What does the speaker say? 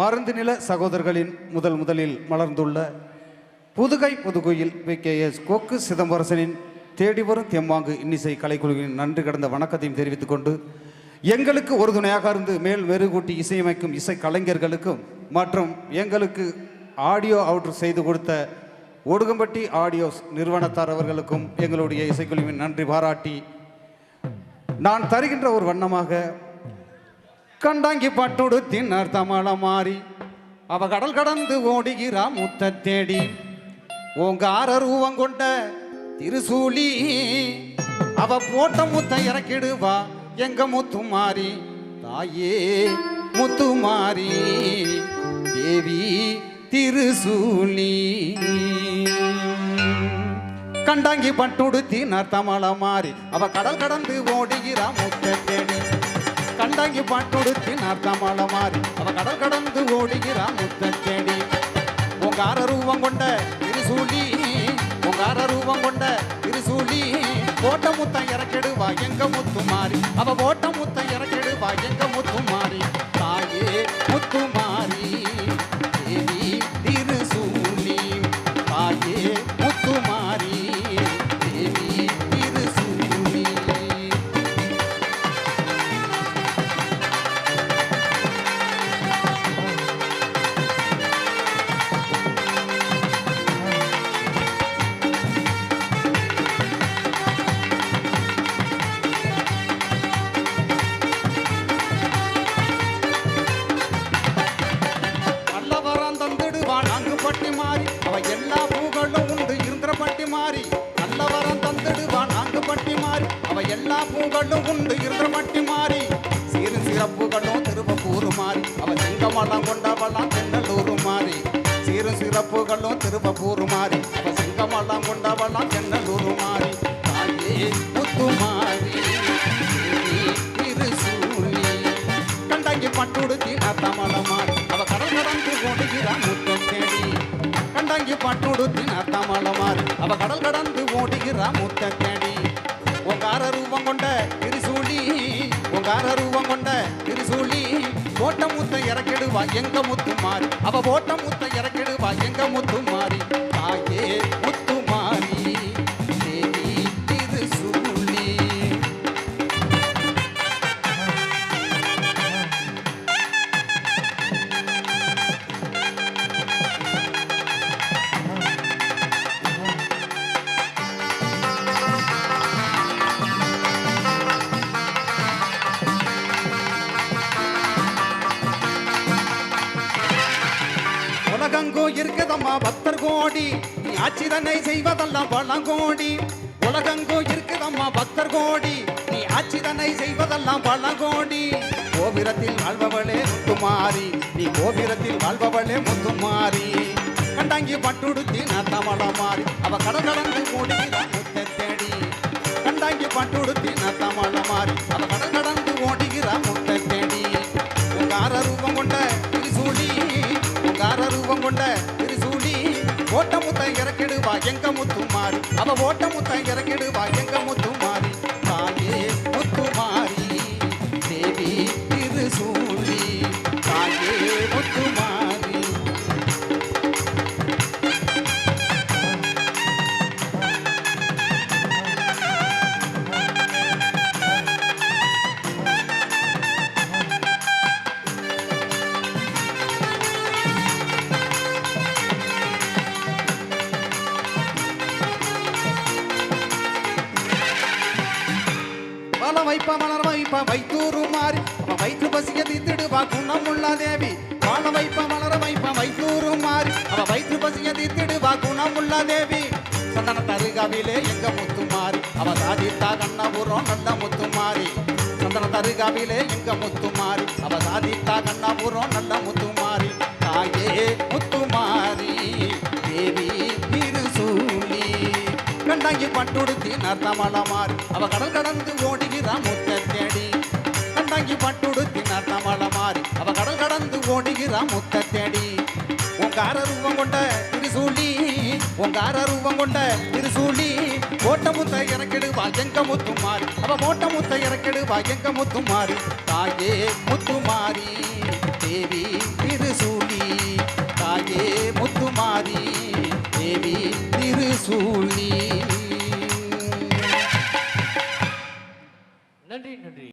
மருந்து நில சகோதரர்களின் முதல் முதலில் மலர்ந்துள்ள Pudugai Pudukoil V. K. S. கொக்கு சிதம்பரசனின் தேடி வரும் தெம்மாங்கு இன்னிசை கலைக்குழுவின் நன்றி கடந்த வணக்கத்தையும் தெரிவித்துக் கொண்டு எங்களுக்கு ஒரு துணையாக இருந்து மேல் மெருகூட்டி இசையமைக்கும் இசை கலைஞர்களுக்கும் மற்றும் எங்களுக்கு ஆடியோ அவுட்ரு செய்து கொடுத்த ஒடுகம்பட்டி ஆடியோஸ் நிறுவனத்தார் அவர்களுக்கும் எங்களுடைய இசைக்குழுவின் நன்றி பாராட்டி நான் தருகின்ற ஒரு வண்ணமாக கண்டாங்கி பட்டுடு தின்னர் தமிழ மாறி அவ கடல் கடந்து ஓடுகிறா முத்த தேடி. ஓங்கார ரூபம் கொண்ட திருசூலி அவ போட்ட முத்த இறக்கிடுவா எங்க முத்து மாறி தாயே முத்து மாறி தேவி திருசூலி. கண்டாங்கி பட்டுடுத்தி நர்த்தமள மாறி அவ கடல் கடந்து ஓடுகிறா முத்த தேடி. கண்டாங்கி பாட்டுடுத்தி நார்த்தமாள மாறி. அவ கடல் கடந்து ஓடுகிறா முத்த தேடி உங்கார ரூபம் கொண்ட திருசூலி உங்கார ரூபம் கொண்ட திருசூலி போட்ட முத்தம் எல்லா உண்டு இருந்த மட்டி மாறி. சிறு சிறப்புகளும் திருப்பக்கூறு மாறி. அவ செங்கமலம் கொண்டவளாம் தென்னலூர் மாறி. சிறு சிறப்புகளும் திருப்பக்கூறு மாறி. அவ செங்கமலம் கொண்டவளாம் தென்னலூர் மாறி. தாயே முத்து மாறி திருசூலி கண்டாங்கி பட்டுடுத்தி நத்தமல மாறி. அவ கடல் கடந்து ஓடுகிறான் முத்தம் தேடி கண்டங்கி பட்டுடுத்தி நத்தமல மாறி. அவ கடல் கடந்து ஓடுகிறான் முத்தம் தேடி உங்கார ரூபம் கொண்ட திருசூலி உங்கார ரூபம் கொண்ட திருசூலி போட்ட முத்த இறக்கிடுவா எங்க முத்து மாறி. அவ போட்ட முத்த இறக்கிடுவா எங்க முத்து மாறி தாயே உலகங்கோ பத்தர் கோடி. நீ ஆட்சிதனை செய்வதெல்லாம் பழங்கோடி உலகங்கோ இருக்குதம்மா பத்தர் கோடி. நீ ஆட்சிதனை செய்வதெல்லாம் பழங்கோடி கோபுரத்தில் வாழ்பவளே முத்துமாரி நீ கோபுரத்தில் வாழ்பவளே முத்துமாரி கண்டாங்கி பட்டுடுத்தி நான் நத்தமல மாறி. அவ கடல் கடந்து ஓடுகிறா முத்த தேடி. கண்டாங்கி பட்டுடுத்தி நான் நத்தமல மாறி. முத்தை இறக்கிடுவா எங்க முத்துமாறு அவ ஓட்ட முத்தை இறக்கிடுவா எங்க மலர் வைத்தூரு மாறி. அவ வயிற்று பசிய தீத்திடுவா குணமுள்ள தேவி. வாழ வைப்ப வைத்தூரு மாறி. அவ வயிற்று பசிய தீத்திடுவா குணமுள்ள தேவி. சந்தன தருகாவிலே எங்க முத்து மாறி. அவ சாதித்தா கண்ணபுரம் நல்ல முத்து மாறி. சந்தன தருகாவிலே எங்க முத்து மாறி. அவ சாதித்தா கண்ணபுரம் நல்ல முத்து மாறி. தாயே முத்து மாறி. தேவி கண்டாங்கி பட்டுடுத்தி நர்த்தமல மாறி. அவ கடல் கடந்து ஓடுகிறான் முத்த தாங்கி பட்டுடுத்தினார் தமிழ மாறி. அவ கடல் கடந்து ஓடுகிறான் முத்த தேடி உங்கார ரூபம் கொண்ட திருசூலி உங்கார ரூபம் கொண்ட திருசூலி கோட்ட முத்த இறக்கிடுவா எங்க முத்துமாரி அவ கோட்ட முத்த இறக்கிடுவா எங்க முத்துமாரி தாயே முத்துமாரி தேவி திருசூலி. தாயே முத்துமாரி தேவி திருசூலி. நன்றி நன்றி.